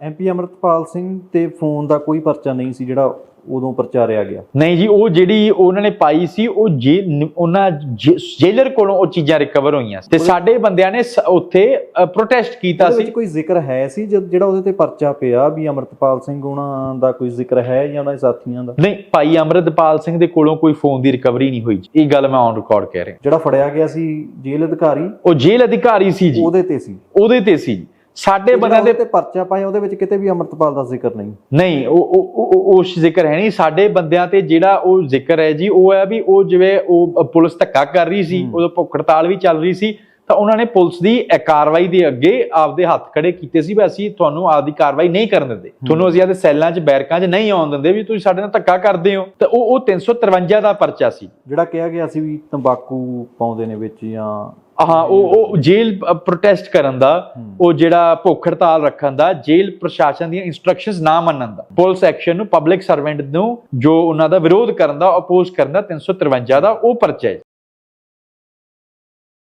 MP Amritpal Singh ਤੇ phone ਦਾ ਕੋਈ ਪਰਚਾ ਨਹੀਂ ਸੀ ਜਿਹੜਾ ਉਦੋਂ ਪ੍ਰਚਾਰਿਆ ਗਿਆ। ਨਹੀਂ ਜੀ ਉਹ ਜਿਹੜੀ ਉਹਨਾਂ ਨੇ ਪਾਈ ਸੀ ਉਹ ਜੇ ਉਹਨਾਂ ਜੇਲਰ ਕੋਲੋਂ ਉਹ ਚੀਜ਼ਾਂ ਰਿਕਵਰ ਹੋਈਆਂ ਤੇ ਸਾਡੇ ਬੰਦਿਆਂ ਨੇ ਉੱਥੇ ਪ੍ਰੋਟੈਸਟ ਕੀਤਾ ਸੀ। ਕੋਈ ਜ਼ਿਕਰ ਹੈ ਸੀ ਜਿਹੜਾ ਉਹਦੇ ਤੇ ਪਰਚਾ ਪਿਆ ਵੀ ਅਮਰਤਪਾਲ ਸਿੰਘ ਉਹਨਾਂ ਦਾ ਕੋਈ ਜ਼ਿਕਰ ਹੈ ਜਾਂ ਉਹਨਾਂ ਦੇ ਸਾਥੀਆਂ ਦਾ? ਨਹੀਂ ਭਾਈ ਅਮਰਤਪਾਲ ਸਿੰਘ ਦੇ ਕੋਲੋਂ ਕੋਈ ਫੋਨ ਦੀ ਰਿਕਵਰੀ ਨਹੀਂ ਹੋਈ ਇਹ ਗੱਲ ਮੈਂ ਔਨ ਰਿਕਾਰਡ ਕਹਿ ਰਿਹਾ। ਜਿਹੜਾ ਫੜਿਆ ਗਿਆ ਸੀ ਜੇਲ੍ਹ ਅਧਿਕਾਰੀ? ਉਹ ਜੇਲ੍ਹ ਅਧਿਕਾਰੀ ਸੀ ਜੀ। ਉਹਦੇ ਤੇ ਸੀ। ਉਹਦੇ ਤੇ ਸੀ ਸਾਡੇ ਬੰਦਿਆਂ ਦੇ ਤੇ ਪਰਚਾ ਪਾਇਆ ਉਹਦੇ ਵਿੱਚ ਕਿਤੇ ਵੀ ਅਮਰਤਪਾਲ ਦਾ ਜ਼ਿਕਰ ਨਹੀਂ। ਨਹੀਂ ਉਹ ਉਹ- ਉਹ ਉਹ- ਉਹ ਜ਼ਿਕਰ ਹੈ ਨਹੀਂ। ਸਾਡੇ ਬੰਦਿਆਂ ਤੇ ਜਿਹੜਾ ਉਹ ਜ਼ਿਕਰ ਹੈ ਜੀ ਉਹ ਹੈ ਵੀ ਉਹ ਜਿਵੇਂ ਉਹ ਪੁਲਿਸ ਧੱਕਾ ਕਰ ਰਹੀ ਸੀ। ਉਦੋਂ ਭੁੱਖ ਹੜਤਾਲ ਵੀ ਚੱਲ ਰਹੀ ਸੀ। ਤਾਂ ਉਹਨਾਂ ਨੇ ਪੁਲਿਸ ਦੀ ਕਾਰਵਾਈ ਦੇ ਅੱਗੇ ਆਪਦੇ ਹੱਥ ਖੜੇ ਕੀਤੇ ਸੀ ਵੀ ਅਸੀਂ ਤੁਹਾਨੂੰ ਆਪਦੀ ਕਾਰਵਾਈ ਨਹੀਂ ਕਰਨ ਦਿੰਦੇ। ਤੁਹਾਨੂੰ ਅਸੀਂ ਆਪਦੇ ਸੈੱਲਾਂ 'ਚ ਬੈਰਕਾਂ 'ਚ ਨਹੀਂ ਆਉਣ ਦਿੰਦੇ ਵੀ ਤੁਸੀਂ ਸਾਡੇ ਨਾਲ ਧੱਕਾ ਕਰਦੇ ਹੋ। ਤਾਂ ਉਹ ਉਹ 353 ਦਾ ਪਰਚਾ ਸੀ। ਜਿਹੜਾ ਕਿਹਾ ਗਿਆ ਸੀ ਵੀ ਤੰਬਾਕੂ ਪਾਉਂਦੇ ਨੇ ਵਿੱਚ ਜਾਂ ਹਾਂ ਉਹ ਉਹ ਜੇਲ੍ਹ ਪ੍ਰੋਟੈਸਟ ਕਰਨ ਦਾ। ਉਹ ਜਿਹੜਾ ਭੁੱਖ ਹੜਤਾਲ ਰੱਖਣ ਦਾ ਜੇਲ੍ਹ ਪ੍ਰਸ਼ਾਸਨ ਦੀਆਂ ਇਨਸਟਰਕਸ਼ਨਸ ਨਾ ਮੰਨਣ ਦਾ। ਪੁਲਿਸ ਐਕਸ਼ਨ ਨੂੰ ਪਬਲਿਕ ਸਰਵੈਂਟ ਨੂੰ ਜੋ ਉਹਨਾਂ ਦਾ ਵਿਰੋਧ ਕਰਨ ਦਾ ਅਪੋਜ਼ ਕਰਨ ਦਾ 353 ਦਾ ਉਹ ਪਰਚਾ ਹੈ।